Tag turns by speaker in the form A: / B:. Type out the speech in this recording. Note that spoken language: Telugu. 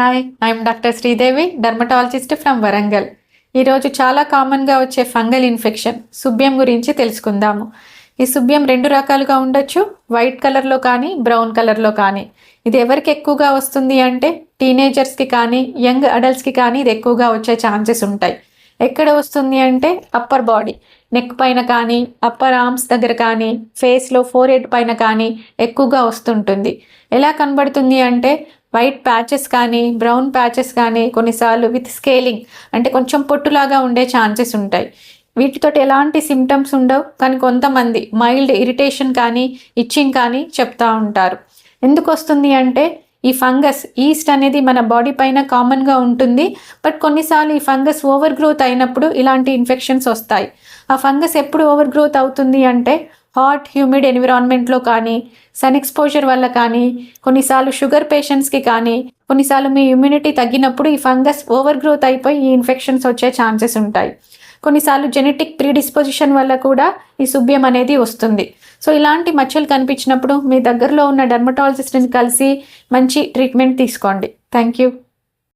A: Hi I'm doctor Sridevi dermatologist from Warangal ఈరోజు చాలా కామన్గా వచ్చే ఫంగల్ ఇన్ఫెక్షన్ సుభ్యం గురించి తెలుసుకుందాము. ఈ సుభ్యం రెండు రకాలుగా ఉండొచ్చు. వైట్ కలర్లో కానీ బ్రౌన్ కలర్లో కానీ. ఇది ఎవరికి ఎక్కువగా వస్తుంది అంటే టీనేజర్స్కి కానీ యంగ్ అడల్ట్స్కి కానీ ఇది ఎక్కువగా వచ్చే ఛాన్సెస్ ఉంటాయి. ఎక్కడ వస్తుంది అంటే అప్పర్ బాడీ నెక్ పైన కానీ అప్పర్ ఆర్మ్స్ దగ్గర కానీ ఫేస్లో ఫోర్ హెడ్ పైన కానీ ఎక్కువగా వస్తుంటుంది. ఎలా కనబడుతుంది అంటే వైట్ ప్యాచెస్ కానీ బ్రౌన్ ప్యాచెస్ కానీ కొన్నిసార్లు విత్ స్కేలింగ్ అంటే కొంచెం పొట్టులాగా ఉండే ఛాన్సెస్ ఉంటాయి. వీటితో ఎలాంటి సిమ్టమ్స్ ఉండవు కానీ కొంతమంది మైల్డ్ ఇరిటేషన్ కానీ ఇచ్చింగ్ కానీ చెప్తా ఉంటారు. ఎందుకు వస్తుంది అంటే ఈ ఫంగస్ ఈస్ట్ అనేది మన బాడీ పైన కామన్గా ఉంటుంది బట్ కొన్నిసార్లు ఈ ఫంగస్ ఓవర్ గ్రోత్ అయినప్పుడు ఇలాంటి ఇన్ఫెక్షన్స్ వస్తాయి. ఆ ఫంగస్ ఎప్పుడు ఓవర్ గ్రోత్ అవుతుంది అంటే హాట్ హ్యూమిడ్ ఎన్విరాన్మెంట్లో కానీ సన్ ఎక్స్పోజర్ వల్ల కానీ కొన్నిసార్లు షుగర్ పేషెంట్స్కి కానీ కొన్నిసార్లు మీ ఇమ్యూనిటీ తగ్గినప్పుడు ఈ ఫంగస్ ఓవర్ గ్రోత్ అయిపోయి ఈ ఇన్ఫెక్షన్స్ వచ్చే ఛాన్సెస్ ఉంటాయి. కొన్నిసార్లు జెనెటిక్ ప్రీడిస్పోజిషన్ వల్ల కూడా ఈ సుభ్యం అనేది వస్తుంది. సో ఇలాంటి మచ్చలు కనిపించినప్పుడు మీ దగ్గరలో ఉన్న డర్మటాలజిస్ట్ని కలిసి మంచి ట్రీట్మెంట్ తీసుకోండి. Thank you.